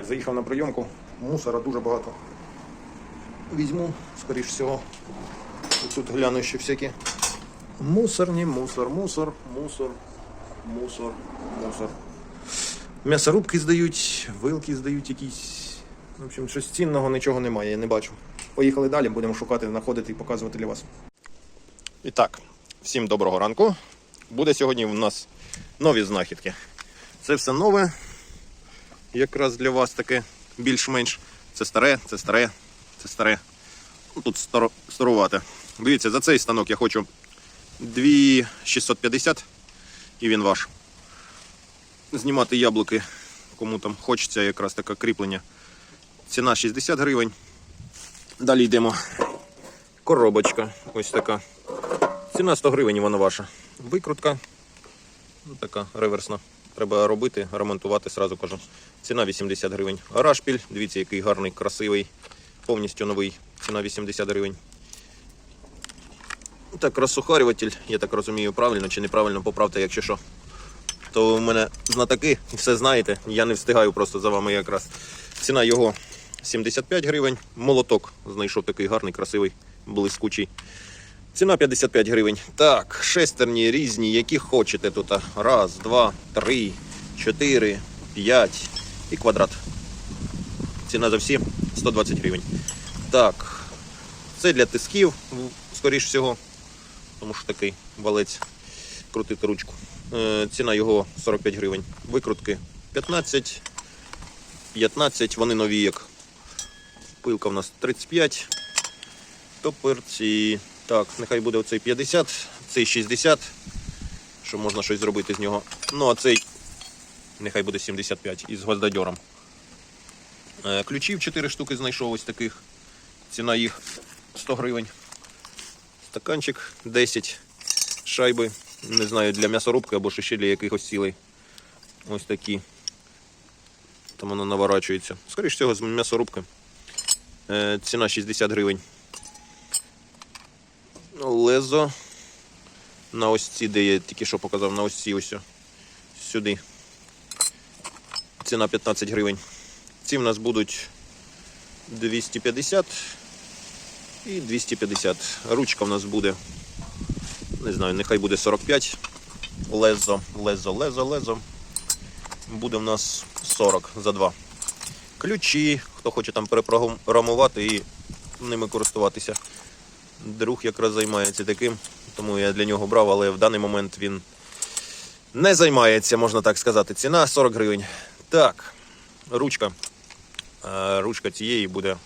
Так, заїхав на прийомку. Мусора дуже багато. Візьму, скоріш всього. Тут гляну ще всякі. Мусорні, мусор, мусор, мусор, мусор, мусор. М'ясорубки здають, вилки здають якісь. В общем, щось цінного нічого немає, я не бачу. Поїхали далі, будемо шукати, знаходити і показувати для вас. І так, всім доброго ранку. Буде сьогодні у нас нові знахідки. Це все нове. Якраз для вас таке більш-менш. Це старе, це старе, це старе. Ну, Тут старо, старувате. Дивіться, за цей станок я хочу 2650 і він ваш. Знімати яблуки, кому там хочеться якраз таке кріплення. Ціна 60 гривень. Далі йдемо. Коробочка ось така. Ціна 100 гривень, вона ваша. Викрутка. Ну, така реверсна. Треба робити, ремонтувати, сразу кажу. Ціна 80 гривень. Рашпіль, дивіться, який гарний, красивий, повністю новий. Ціна 80 гривень. Так, розсухарюватель, я так розумію, правильно чи неправильно, поправте, якщо що. То у мене знатоки, все знаєте, я не встигаю просто за вами якраз. Ціна його 75 гривень. Молоток знайшов такий гарний, красивий, блискучий. Ціна 55 гривень. Так, шестерні різні, які хочете тут. Раз, два, три, чотири, п'ять і квадрат. Ціна за всі 120 гривень. Так, це для тисків, скоріш всього. Тому що такий валець крутити ручку. Е, ціна його 45 гривень. Викрутки 15, 15, вони нові як. Пилка в нас 35. Топорці. Так, нехай буде оцей 50, цей 60, що можна щось зробити з нього. Ну, а цей нехай буде 75 із гвоздодьором. Е, Ключів 4 штуки знайшов ось таких. Ціна їх 100 гривень. Стаканчик 10 шайби. Не знаю, для м'ясорубки або ще для якихось цілей. Ось такі. Там воно наворачується. Скоріше всього, з м'ясорубки. Е, Ціна 60 гривень. Лезо. На ось ці, де я тільки що показав, на ось ці ось. Сюди. Ціна 15 гривень. Ці в нас будуть 250 і 250. Ручка в нас буде, не знаю, нехай буде 45. Лезо, лезо, лезо, лезо. Буде в нас 40 за 2. Ключі, хто хоче там перепрограмувати і ними користуватися. Друг якраз займається таким, тому я для нього брав, але в даний момент він не займається, можна так сказати. Ціна 40 гривень. Так, ручка. Е, Ручка цієї буде,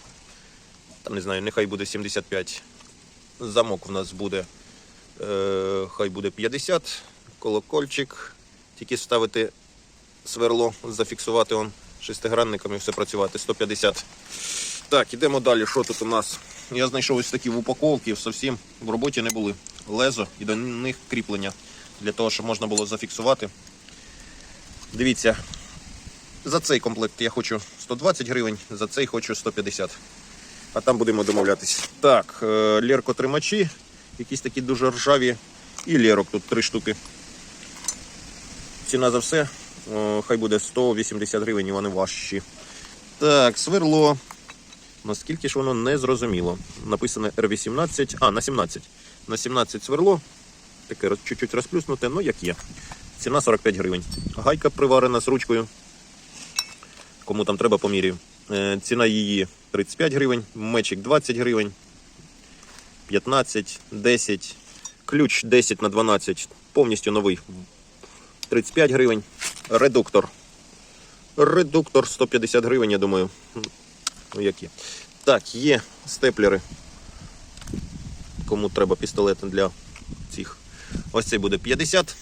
там не знаю, нехай буде 75. Замок у нас буде, е, хай буде 50. Колокольчик. Тільки ставити сверло, зафіксувати он шестигранниками, все працювати. 150. Так, ідемо далі. Що тут у нас? Я знайшов ось такі в упаковці, зовсім в роботі не були. Лезо і до них кріплення для того, щоб можна було зафіксувати. Дивіться, за цей комплект я хочу 120 гривень, за цей хочу 150. А там будемо домовлятися. Так, е, лєркотримачі, якісь такі дуже ржаві. І лєрок тут три штуки. Ціна за все. Хай буде 180 гривень і вони важчі. Так, сверло. Наскільки ж воно не зрозуміло. Написано R18, а, на 17. На 17 сверло. Таке чуть-чуть розплюснуте, ну як є. Ціна 45 гривень. Гайка приварена з ручкою. Кому там треба, поміряю. Е, ціна її 35 гривень, мечик 20 гривень, 15, 10, ключ 10 на 12, повністю новий. 35 гривень. Редуктор. Редуктор 150 гривень, я думаю. Ну, які. Так, є степлери. Кому треба пістолети для цих. Ось цей буде 50.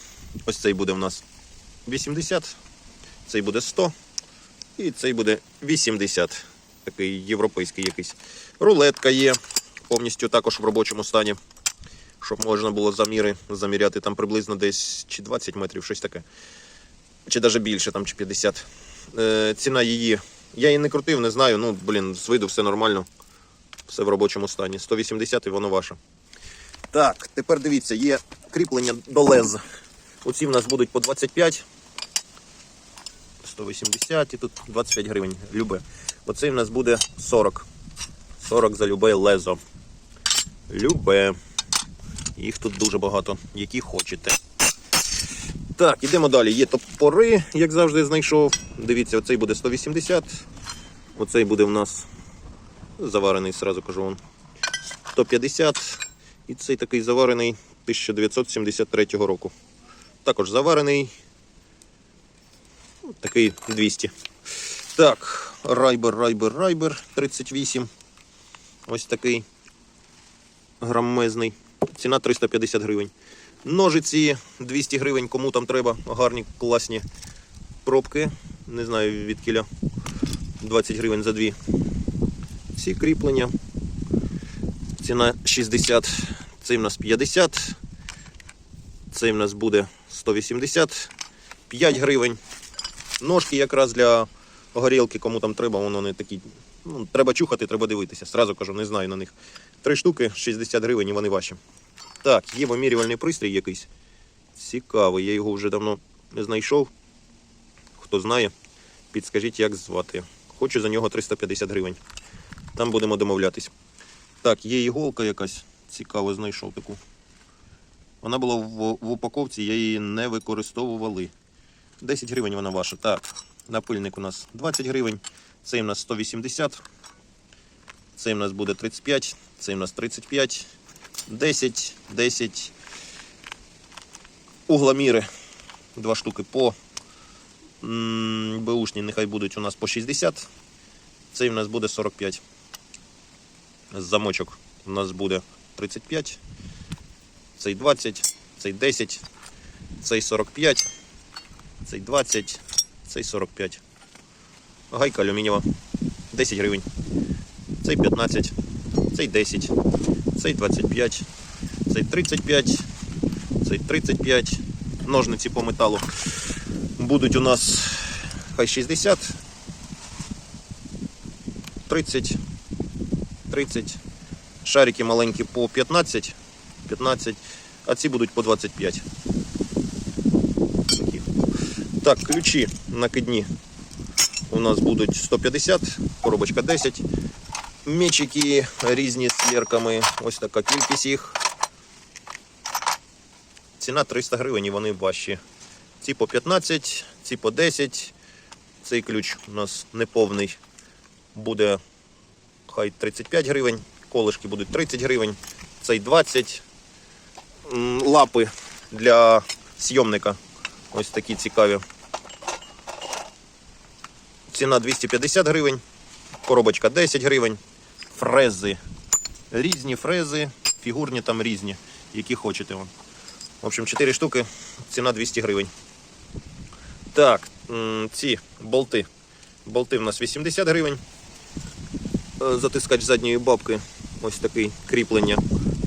Ось цей буде в нас 80. Цей буде 100. І цей буде 80. Такий європейський якийсь. Рулетка є. Повністю також в робочому стані. Щоб можна було заміри заміряти там приблизно десь чи 20 метрів, щось таке. Чи навіть більше, там, чи 50. Е, ціна її. Я її не крутив, не знаю. Ну, блін, з виду все нормально. Все в робочому стані. 180 і воно ваше. Так, тепер дивіться, є кріплення до лез. Оці в нас будуть по 25. 180 і тут 25 гривень. Любе. Оцей в нас буде 40. 40 за любе лезо. Любе. Їх тут дуже багато, які хочете. Так, ідемо далі. Є топори, як завжди знайшов. Дивіться, оцей буде 180. Оцей буде в нас заварений, сразу кажу вам. 150. І цей такий заварений 1973 року. Також заварений. Такий 200. Так, райбер, райбер, райбер 38. Ось такий грамезний. Ціна 350 гривень. Ножиці 200 гривень, кому там треба. Гарні, класні пробки. Не знаю від кіля 20 гривень за дві. Ці кріплення. Ціна 60. Цей в нас 50. Цей в нас буде 180. 5 гривень. Ножки якраз для горілки, кому там треба, воно не такі. Ну, треба чухати, треба дивитися. Сразу кажу, не знаю на них. Три штуки 60 гривень і вони ваші. Так, є вимірювальний пристрій якийсь. Цікавий, я його вже давно не знайшов. Хто знає, підскажіть, як звати. Хочу за нього 350 гривень. Там будемо домовлятись. Так, є іголка якась. Цікаво, знайшов таку. Вона була в, в упаковці, я її не використовували. 10 гривень вона ваша. Так, напильник у нас 20 гривень. Цей у нас 180. Цей у нас буде 35. Цей у нас 35. 10, 10. Угломіри. Два штуки по м, беушні, нехай будуть у нас по 60. Цей у нас буде 45. Замочок у нас буде 35. Цей 20, цей 10, цей 45, цей 20, цей 45. Гайка алюмінієва 10 гривень. Цей 15, цей 10, цей 25, цей 35, цей 35. Ножниці по металу будуть у нас хай 60, 30, 30. Шарики маленькі по 15, 15, а ці будуть по 25. Такі. Так, ключі накидні у нас будуть 150, коробочка 10. Мечики різні з лірками. Ось така кількість їх. Ціна 300 гривень і вони важчі. Ці по 15, ці по 10. Цей ключ у нас неповний. Буде хай 35 гривень. Колишки будуть 30 гривень. Цей 20. Лапи для зйомника. Ось такі цікаві. Ціна 250 гривень. Коробочка 10 гривень. Фрези. Різні фрези, фігурні там різні, які хочете. вам. В общем, 4 штуки, ціна 200 гривень. Так, ці болти. Болти в нас 80 гривень. Е, Затискач задньої бабки. Ось такий кріплення.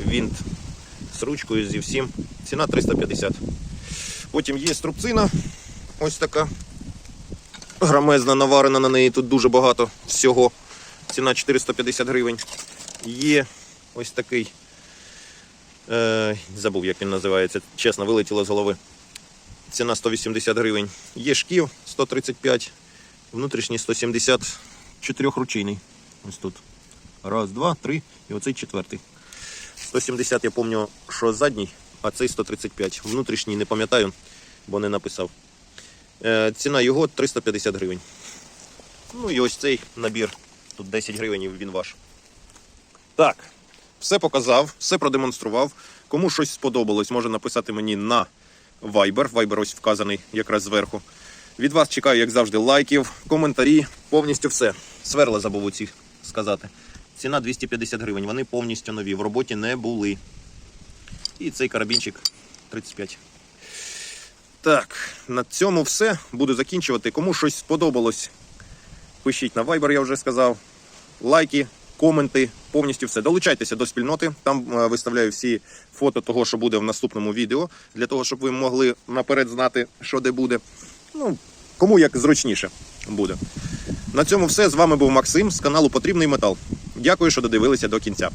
Вінт з ручкою зі всім. Ціна 350. Потім є струбцина. Ось така. Грамезна, наварена на неї. Тут дуже багато всього. Ціна 450 гривень. Є ось такий. Е, забув, як він називається. Чесно, вилетіло з голови. Ціна 180 гривень. Є шків 135, внутрішній 170, чотирьохручийний. Ось тут. Раз, два, три. І оцей четвертий. 170 я пам'ятаю, що задній, а цей 135. Внутрішній не пам'ятаю, бо не написав. Е, ціна його 350 гривень. Ну і ось цей набір. Тут 10 гривень і він ваш. Так, все показав, все продемонстрував. Кому щось сподобалось, може написати мені на Viber. Viber ось вказаний якраз зверху. Від вас чекаю, як завжди, лайків, коментарі, повністю все. Сверла забув оці сказати. Ціна 250 гривень. Вони повністю нові. В роботі не були. І цей карабінчик 35. Так, на цьому все. Буду закінчувати. Кому щось сподобалось, пишіть на Viber, я вже сказав. Лайки, коменти, повністю все. Долучайтеся до спільноти. Там е, виставляю всі фото того, що буде в наступному відео, для того, щоб ви могли наперед знати, що де буде. Ну, кому як зручніше буде. На цьому все. З вами був Максим з каналу Потрібний Метал. Дякую, що додивилися до кінця.